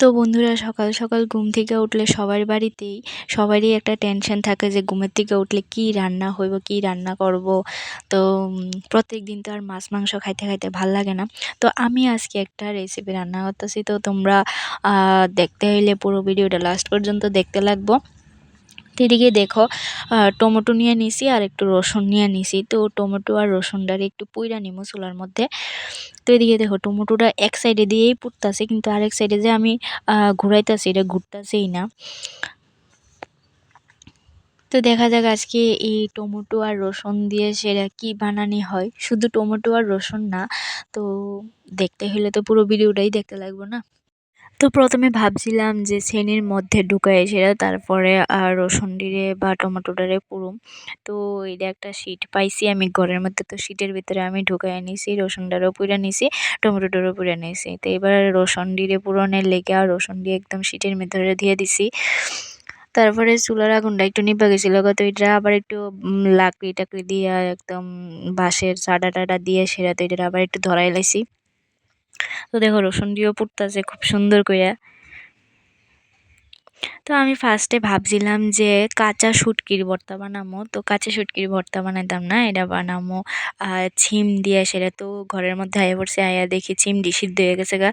তো বন্ধুরা সকাল সকাল ঘুম থেকে উঠলে সবার বাড়িতেই সবারই একটা টেনশন থাকে যে ঘুমের থেকে উঠলে কি রান্না হইব, কি রান্না করব। তো প্রত্যেক দিন তো আর মাছ, মাংস খাইতে খাইতে ভালো লাগে না। তো আমি আজকে একটা রেসিপি রান্না করতেছি। তো তোমরা দেখতে হইলে পুরো ভিডিওটা লাস্ট পর্যন্ত দেখতে লাগবো। এদিকে দেখো টমেটো নিয়ে নিছি আর একটু রসুন নিয়ে নিছি। তো টমেটো আর রসুনটারে একটু পুইরা নিমো চুলার মধ্যে। তো এদিকে দেখো, টমেটোটা এক সাইডে দিয়েই পুড়তাছে, কিন্তু আরেক সাইডে যে আমি ঘুরাইতেছি, এটা ঘুরতেছেই না। তো দেখা যাক আজকে এই টমেটো আর রসুন দিয়ে সেটা কি বানানি হয়। শুধু টমেটো আর রসুন না, তো দেখতে হলে তো পুরো ভিডিওটাই দেখতে লাগবে না? তো প্রথমে ভাবছিলাম যে ছেনির মধ্যে ঢুকাই সেটা, তারপরে আর রসুন ডিরে বা টমেটোটারে পুরুম। তো এটা একটা শীট পাইছি আমি ঘরের মধ্যে, তো শীটের ভিতরে আমি ঢুকাই নিছি রসুনটারও পুড়ে নিছি টমেটোটারও পুড়ে নিছি। তো এবার রসুন ডিরে পুরনের লেগে আর রসুন দিয়ে একদম শীটের ভিতরে দিয়ে দিছি। তারপরে চুলার আগুনটা একটু নিভা গেছিল তো এটা আবার একটু লাকড়ি টাকড়ি দিয়ে একদম বাঁশের চাটা টাটা দিয়ে সেরা তো এটা আবার একটু ধরাই লাইছি। তো দেখো রসুন দিয়েও পুড়তেছে, খুব সুন্দর করে তো আমি ফার্স্টে ভাবছিলাম যে কাঁচা শুটকির ভর্তা বানামো। তো কাঁচা শুটকির ভর্তা বানাইতাম না, এটা বানামো ছিম দিয়ে সেটা তো ঘরের মধ্যে আয়া পড়ছে, আয়া দেখি ছিমডি সিদ্ধ হয়ে গেছে গা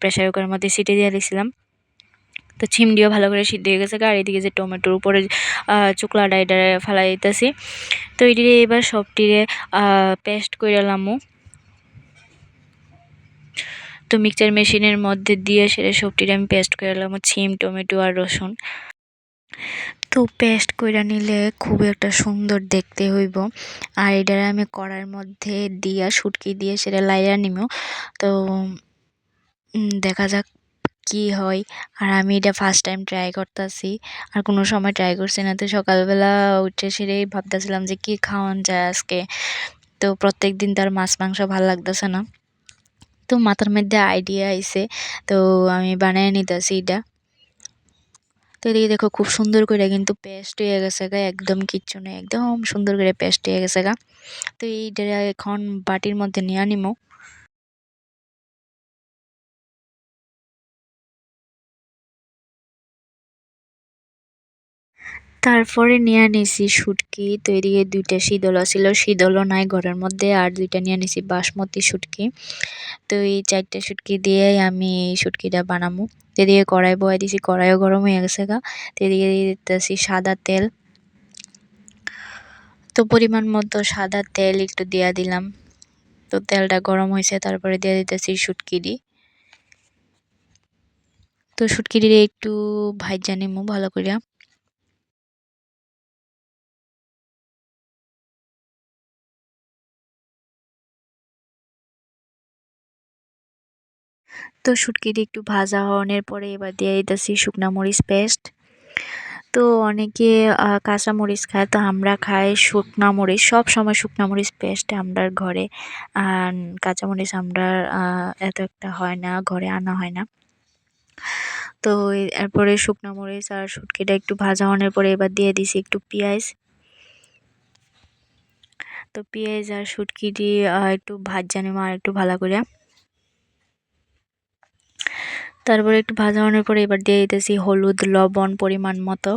প্রেশার কুকারের মধ্যে সিটে দিয়ে দিয়েছিলাম তো ছিমডিও ভালো করে সিদ্ধ হয়ে গেছে আর এদিকে যে টমেটোর উপরে চুকলা ডাইডা ফেলাই দিতেছি তো এটিরে এবার সবটিরে পেস্ট করে লামো। তো মিক্সচার মেশিনের মধ্যে দিয়ে সেটা সবটির আমি পেস্ট করে নিলাম ছিম টমেটো আর রসুন। তো পেস্ট করে নিলে খুব একটা সুন্দর দেখতে হইব। আর এটার আমি কড়ার মধ্যে দিয়া, সুটকি দিয়ে সেটা লাইয়া নিব। তো দেখা যাক কি হয়। আর আমি এটা ফার্স্ট টাইম ট্রাই করতেছি। আর কোনো সময় ট্রাই করছি না। তো সকালবেলা উঠে সেটাই ভাবতেছিলাম যে কি খাওয়ান যায় আজকে। তো প্রত্যেক দিন তার মাছ, মাংস ভালো লাগতেছে না। তো মাথার মধ্যে আইডিয়া আইসে তো আমি বানিয়ে নিতেছি এটা। তো এদিকে দেখো খুব সুন্দর করে কিন্তু পেস্ট হয়ে গেছে গা, একদম কিচ্ছু নেই, একদম সুন্দর করে পেস্ট হয়ে গেছে গা। তো এইটা এখন বাটির মধ্যে নিয়ে নিমো তারপরে নিয়ে নিছি শুটকি তো এদিকে দুইটা শীতল ছিল শীতলও নাই ঘরের মধ্যে, আর দুইটা নিয়ে নিছি বাসমতি শুটকি তো এই চারটে শুটকি দিয়েই আমি এই শুটকিটা বানাবো তো এদিকে কড়াই বয়ে দিছি, কড়াইও গরম হয়ে গেছে গা। তো এদিকে দিতেছি সাদা তেল। তো পরিমাণ মতো সাদা তেল একটু দিয়া দিলাম। তো তেলটা গরম হয়েছে, তারপরে দিয়ে দিতেছি শুটকিরি তো শুটকিরি একটু ভাইজা নিমু ভালো করিয়া তো শুটকিটি একটু ভাজা হওয়ার পরে এবার দিয়ে দিতেছি শুকনা মরিচ পেস্ট। তো অনেকে কাঁচা মরিচ খায়, তো আমরা খাই শুকনা মরিচ। সব সময় শুকনা মরিচ পেস্ট আমরা ঘরে কাঁচা মরিচ আমরা এত একটা হয় না, ঘরে আনা হয় না। তো এরপরে শুকনো মরিচ আর শুটকিটা একটু ভাজা হওয়ার পরে এবার দিয়ে দিছি একটু পেঁয়াজ। তো পেঁয়াজ আর শুটকিটি একটু ভাজা নেব আর একটু ভালো করে তারপরে একটু ভাজা হওয়ার পরে এবার দিয়ে দিতেছি হলুদ, লবণ পরিমাণ মতো।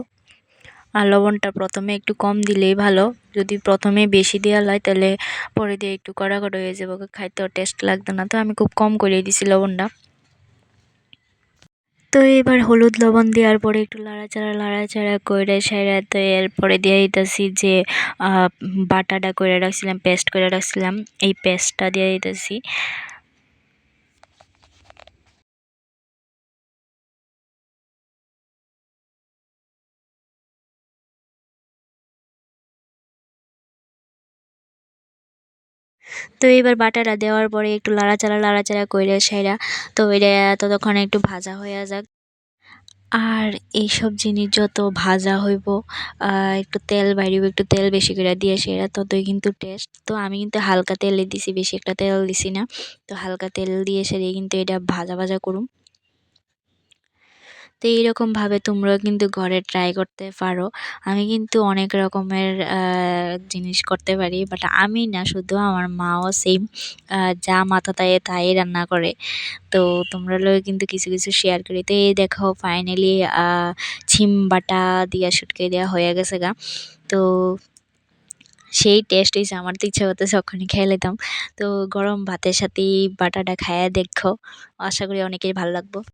আর লবণটা প্রথমে একটু কম দিলেই ভালো। যদি প্রথমে বেশি দেওয়া হয় তাহলে পরে দিয়ে একটু কড়া কড়া হয়ে যাবে খাইতেও টেস্ট লাগতো না। তো আমি খুব কম করে দিছি লবণটা। তো এবার হলুদ, লবণ দেওয়ার পরে একটু লাড়াচাড়া লাড়াচাড়া করে সেরা তো এরপরে দিয়ে দিতেছি যে বাটাটা করে রাখছিলাম পেস্ট করে রাখছিলাম। এই পেস্টটা দিয়ে দিতেছি। তো এবার বাটাটা দেওয়ার পরে একটু লাড়াচাড়া লাড়াচাড়া কইরা সেরা তো এটা ততক্ষণে একটু ভাজা হয়ে যাক। আর এইসব জিনিস যত ভাজা হইব একটু তেল বাইরিব একটু তেল বেশি করে দিয়ে সেরা ততই কিন্তু টেস্ট তো আমি কিন্তু হালকা তেলে দিছি, বেশি একটা তেল দিছি না। তো হালকা তেল দিয়ে সেরে কিন্তু এটা ভাজা ভাজা করুম। তো এইরকমভাবে তোমরাও কিন্তু ঘরে ট্রাই করতে পারো। আমি কিন্তু অনেক রকমের জিনিস করতে পারি বাট আমি না, শুধু আমার মাও সেম যা মাথা তাই তাই রান্না করে। তো তোমরা কিন্তু কিছু কিছু শেয়ার করি। তো এই দেখো ফাইনালি ছিম বাটা দিয়া শুটকে দেওয়া হয়ে গেছে গা। তো সেই টেস্ট হয়েছে আমার তো ইচ্ছা করতেছে ওখানে খেয়ে নিতাম। তো গরম ভাতের সাথে বাটাটা খাইয়া দেখো। আশা করি অনেকের ভালো লাগবো।